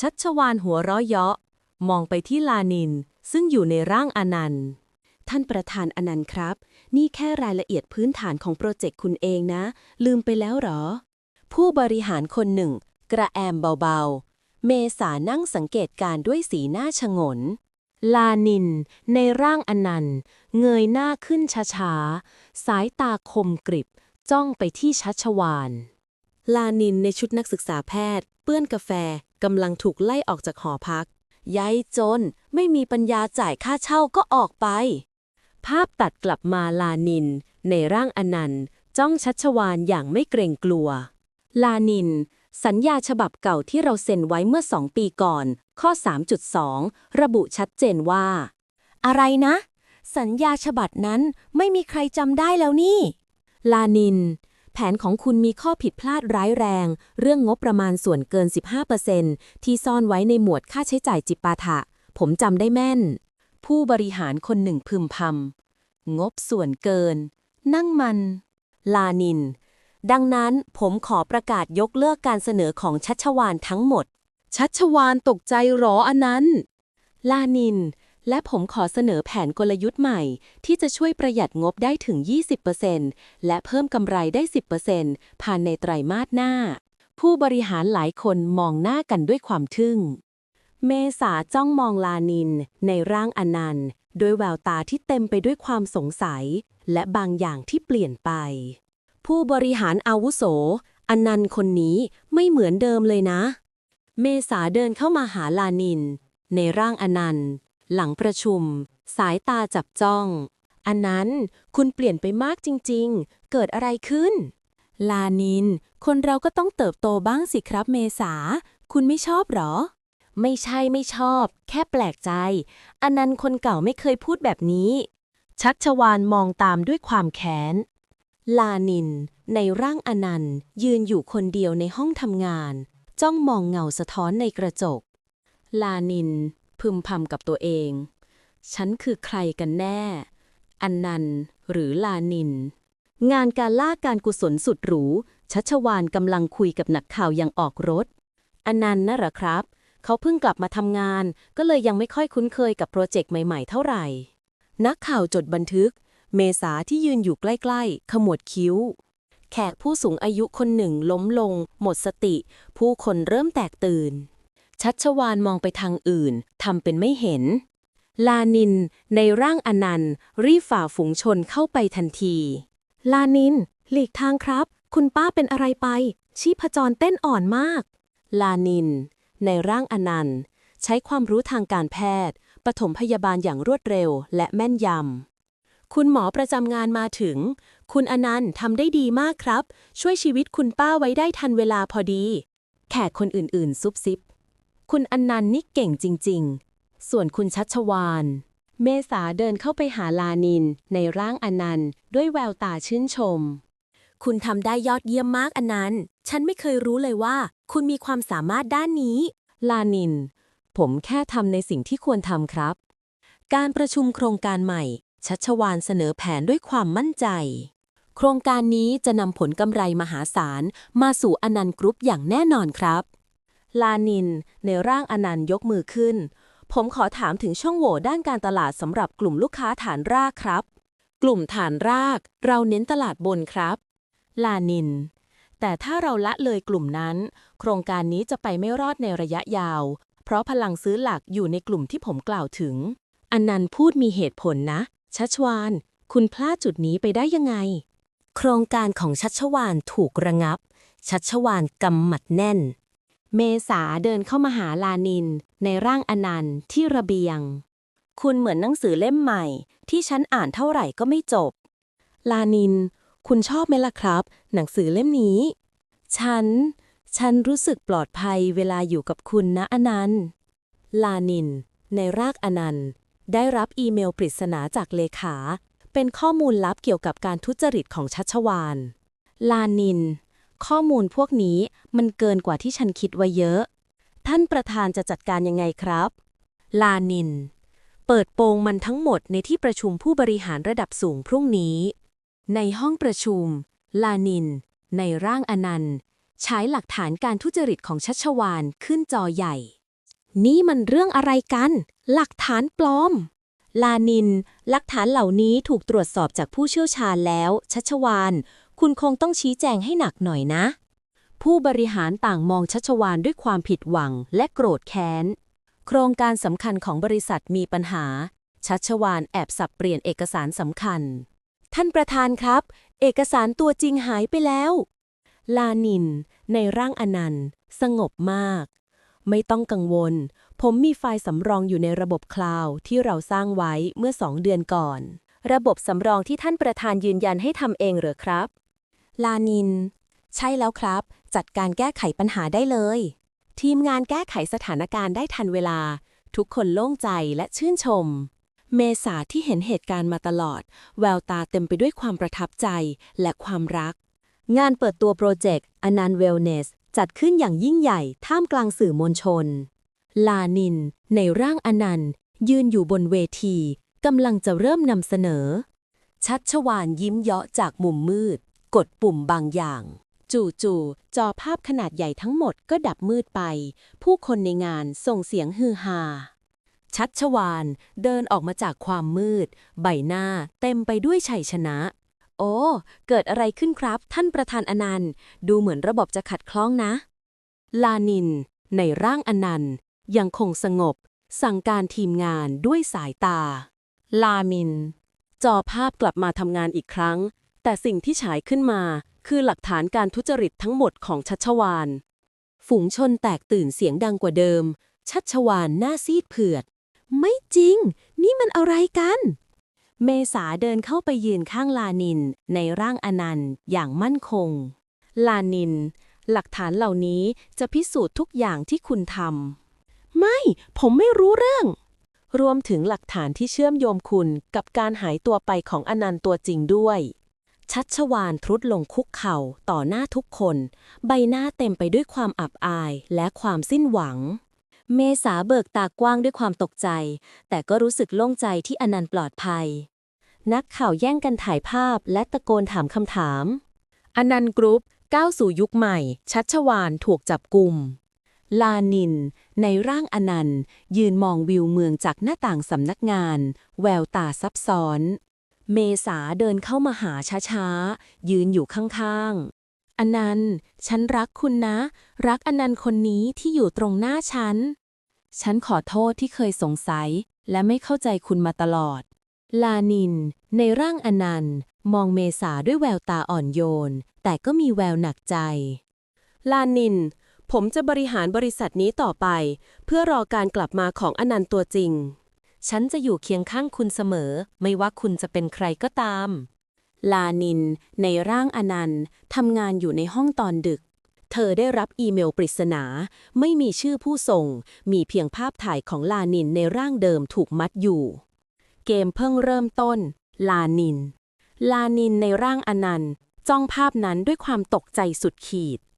ชัชวานหัวเราะเยาะ มองไปที่ลานิน ซึ่งอยู่ในร่างอนันต์ ท่านประธานอนันต์ครับ นี่แค่รายละเอียดพื้นฐานของโปรเจกต์คุณเองนะ ลืมไปแล้วหรอ ผู้บริหารคนหนึ่ง กระแอมเบาๆ เมษานั่งสังเกตการ์ด้วยสีหน้าชงน ลานิน ในร่างอนันต์ เงยหน้าขึ้นช้าๆ สายตาคมกริบ จ้องไปที่ชัชวานลานินในชุดนักศึกษาแพทย์ เปื้อนกาแฟ กำลังถูกไล่ออกจากหอพักย้ายจนไม่มีปัญญาจ่ายค่าเช่าก็ออกไป ภาพตัดกลับมาลานิน ในร่างอนันต์ จ้องชัชวานอย่างไม่เกรงกลัว ลานิน สัญญาฉบับเก่าที่เราเซ็นไว้เมื่อสองปีก่อน ข้อ 3.2 ระบุชัดเจนว่า อะไรนะ สัญญาฉบับนั้นไม่มีใครจำได้แล้วนี่ ลานิน ผนของคุณมีข้อผิดพลาดร้ายแรง เรื่องงบประมาณส่วนเกิน 15%ที่ซ่อนไว้ในหมวดค่าใช้จ่ายจิปาถะ ผมจำได้แม่น ผู้บริหารคนหนึ่งพึมพำงบส่วนเกิน นั่งมัน ลานิน ดังนั้นผมขอประกาศยกเลิกการเสนอของชัชวานทั้งหมด ชัชวานตกใจหรออันนั้น ลานิน และผมขอเสนอแผนกลยุทธ์ใหม่ ที่จะช่วยประหยัดงบได้ถึง 20%และเพิ่มกำไรได้ 10%ผ่านในไตรมาสหน้า ผู้บริหารหลายคนมองหน้ากันด้วยความทึ่ง เมษาจ้องมองลานิน ในร่างอนันต์ด้วยแววตาที่เต็มไปด้วยความสงสัย และบางอย่างที่เปลี่ยนไป ผู้บริหารอาวุโสอนันต์คนนี้ไม่เหมือนเดิมเลยนะ เมษาเดินเข้ามาหาลานิน ในร่างอนันต์ หลังประชุม สายตาจับจ้อง อันนั้นคุณเปลี่ยนไปมากจริงๆ เกิดอะไรขึ้น ลานิน คนเราก็ต้องเติบโตบ้างสิครับเมษา คุณไม่ชอบหรอ ไม่ใช่ไม่ชอบ แค่แปลกใจ อันนั้นคนเก่าไม่เคยพูดแบบนี้ ชักชวานมองตามด้วยความแค้น ลานิน ในร่างอนันต์ ยืนอยู่คนเดียวในห้องทำงาน จ้องมองเงาสะท้อนในกระจก ลานิน พึมพำกับตัวเอง ฉันคือใครกันแน่ อันนันต์หรือลานิน งานการล่าการกุศลสุดหรู ชัชวานกำลังคุยกับนักข่าวอย่างออกรถ อันนันต์น่ะหรอครับ เขาเพิ่งกลับมาทำงาน ก็เลยยังไม่ค่อยคุ้นเคยกับโปรเจกต์ใหม่ๆ เท่าไหร่ นักข่าวจดบันทึก เมษาที่ยืนอยู่ใกล้ๆ ขมวดคิ้วแขกผู้สูงอายุคนหนึ่งล้มลง หมดสติ ผู้คนเริ่มแตกตื่น ชัชวานมองไปทางอื่นทำเป็นไม่เห็น ลานินในร่างอนันต์ รีบฝ่าฝูงชนเข้าไปทันที ลานิน หลีกทางครับ คุณป้าเป็นอะไรไป ชีพจรเต้นอ่อนมาก ลานิน ในร่างอนันต์ ใช้ความรู้ทางการแพทย์ปฐมพยาบาลอย่างรวดเร็วและแม่นยำ คุณหมอประจำงานมาถึง คุณอนันต์ทำได้ดีมากครับ ช่วยชีวิตคุณป้าไว้ได้ทันเวลาพอดี แขกคนอื่นๆ ซุบซิบ คุณอนันต์นี่เก่งจริง ๆ ส่วนคุณชัชวาน เมษาเดินเข้าไปหาลานิน ในร่างอนันต์ ด้วยแววตาชื่นชม คุณทำได้ยอดเยี่ยมมากอนันต์ฉันไม่เคยรู้เลยว่า คุณมีความสามารถด้านนี้ ลานิน ผมแค่ทำในสิ่งที่ควรทำครับ การประชุมโครงการใหม่ ชัชวานเสนอแผนด้วยความมั่นใจ โครงการนี้จะนำผลกำไรมหาศาลมาสู่อนันต์กรุ๊ปอย่างแน่นอนครับ ลานิน ในร่างอนันต์ยกมือขึ้น ผมขอถามถึงช่องโหว่ด้านการตลาดสำหรับกลุ่มลูกค้าฐานรากครับ กลุ่มฐานราก เราเน้นตลาดบนครับ ลานิน แต่ถ้าเราละเลยกลุ่มนั้น โครงการนี้จะไปไม่รอดในระยะยาว เพราะพลังซื้อหลักอยู่ในกลุ่มที่ผมกล่าวถึง อนนันต์พูดมีเหตุผลนะชัชวาน คุณพลาดจุดนี้ไปได้ยังไง โครงการของชัชวานถูกระงับ ชัชวานกำหมัดแน่น เมษาเดินเข้ามาหาลานิน ในร่างอนันต์ที่ระเบียง คุณเหมือนหนังสือเล่มใหม่ ที่ฉันอ่านเท่าไหร่ก็ไม่จบ ลานิน คุณชอบไหมล่ะครับ หนังสือเล่มนี้ ฉัน ฉันรู้สึกปลอดภัยเวลาอยู่กับคุณนะอนันต์ ลานิน ในรากอนันต์ ได้รับอีเมลปริศนาจากเลขา เป็นข้อมูลลับเกี่ยวกับการทุจริตของชัชวาน ลานิน ข้อมูลพวกนี้มันเกินกว่าที่ฉันคิดไว้เยอะ ท่านประธานจะจัดการยังไงครับ ลานิน เปิดโปงมันทั้งหมดในที่ประชุมผู้บริหารระดับสูงพรุ่งนี้ ในห้องประชุม ลานิน ในร่างอนันต์ใช้หลักฐานการทุจริตของชัชวานขึ้นจอใหญ่ นี่มันเรื่องอะไรกัน หลักฐานปลอม ลานิน หลักฐานเหล่านี้ถูกตรวจสอบจากผู้เชี่ยวชาญแล้ว ชัชวาน คุณคงต้องชี้แจงให้หนักหน่อยนะ ผู้บริหารต่างมองชัชวานด้วยความผิดหวังและโกรธแค้น โครงการสำคัญของบริษัทมีปัญหา ชัชวานแอบสับเปลี่ยนเอกสารสำคัญ ท่านประธานครับ เอกสารตัวจริงหายไปแล้ว ลานิน ในร่างอนันต์ สงบมาก ไม่ต้องกังวล ผมมีไฟล์สำรองอยู่ในระบบคลาวด์ที่เราสร้างไว้เมื่อสองเดือนก่อน ระบบสำรองที่ท่านประธานยืนยันให้ทำเองเหรอครับ ลานิน ใช่แล้วครับ จัดการแก้ไขปัญหาได้เลย ทีมงานแก้ไขสถานการณ์ได้ทันเวลา ทุกคนโล่งใจและชื่นชม เมษาที่เห็นเหตุการณ์มาตลอด แววตาเต็มไปด้วยความประทับใจและความรัก งานเปิดตัวโปรเจกต์อนันต์เวลเนสจัดขึ้นอย่างยิ่งใหญ่ท่ามกลางสื่อมวลชน ลานิน ในร่างอนันต์ ยืนอยู่บนเวทีกำลังจะเริ่มนำเสนอ ชัดชวานยิ้มเยาะจากมุมมืด กดปุ่มบางอย่าง จู่ๆจอภาพขนาดใหญ่ทั้งหมดก็ดับมืดไป ผู้คนในงานส่งเสียงฮือฮาชัดชวานเดินออกมาจากความมืด ใบหน้าเต็มไปด้วยชัยชนะ โอ้ เกิดอะไรขึ้นครับ ท่านประธานอนันต์ ดูเหมือนระบบจะขัดคล้องนะ ลานิน ในร่างอนันต์ ยังคงสงบ สั่งการทีมงานด้วยสายตา ลามิน จอภาพกลับมาทำงานอีกครั้ง แต่สิ่งที่ฉายขึ้นมา คือหลักฐานการทุจริตทั้งหมดของชัชวาน ฝูงชนแตกตื่นเสียงดังกว่าเดิม ชัชวานหน้าซีดเผือด ไม่จริง นี่มันอะไรกัน เมษาเดินเข้าไปยืนข้างลานิน ในร่างอนันต์อย่างมั่นคง ลานิน หลักฐานเหล่านี้จะพิสูจน์ทุกอย่างที่คุณทำไม่ ผมไม่รู้เรื่องรวมถึงหลักฐานที่เชื่อมโยงคุณกับการหายตัวไปของอนันต์ตัวจริงด้วย ชัชวานทรุดลงคุกเข่าต่อหน้าทุกคน ใบหน้าเต็มไปด้วยความอับอายและความสิ้นหวัง เมษาเบิกตากว้างด้วยความตกใจ แต่ก็รู้สึกโล่งใจที่อนันต์ปลอดภัย นักข่าวแย่งกันถ่ายภาพและตะโกนถามคำถาม อนันต์กรุ๊ปก้าวสู่ยุคใหม่ ชัชวานถูกจับกลุ่มลานิน ในร่างอนันต์ ยืนมองวิวเมืองจากหน้าต่างสำนักงาน แววตาซับซ้อน เมษาเดินเข้ามาหาช้าๆ ยืนอยู่ข้างๆ อนันต์ ฉันรักคุณนะ รักอนันต์คนนี้ที่อยู่ตรงหน้าฉัน ฉันขอโทษที่เคยสงสัย และไม่เข้าใจคุณมาตลอด ลานิน ในร่างอนันต์ มองเมษาด้วยแววตาอ่อนโยน แต่ก็มีแววหนักใจ ลานิน ผมจะบริหารบริษัทนี้ต่อไป เพื่อรอการกลับมาของอนันต์ตัวจริง ฉันจะอยู่เคียงข้างคุณเสมอ ไม่ว่าคุณจะเป็นใครก็ตาม ลานิน ในร่างอนันต์ทำงานอยู่ในห้องตอนดึก เธอได้รับอีเมลปริศนา ไม่มีชื่อผู้ส่ง มีเพียงภาพถ่ายของลานินในร่างเดิมถูกมัดอยู่ เกมเพิ่งเริ่มต้น ลานิน ลานินในร่างอนันต์จ้องภาพนั้นด้วยความตกใจสุดขีด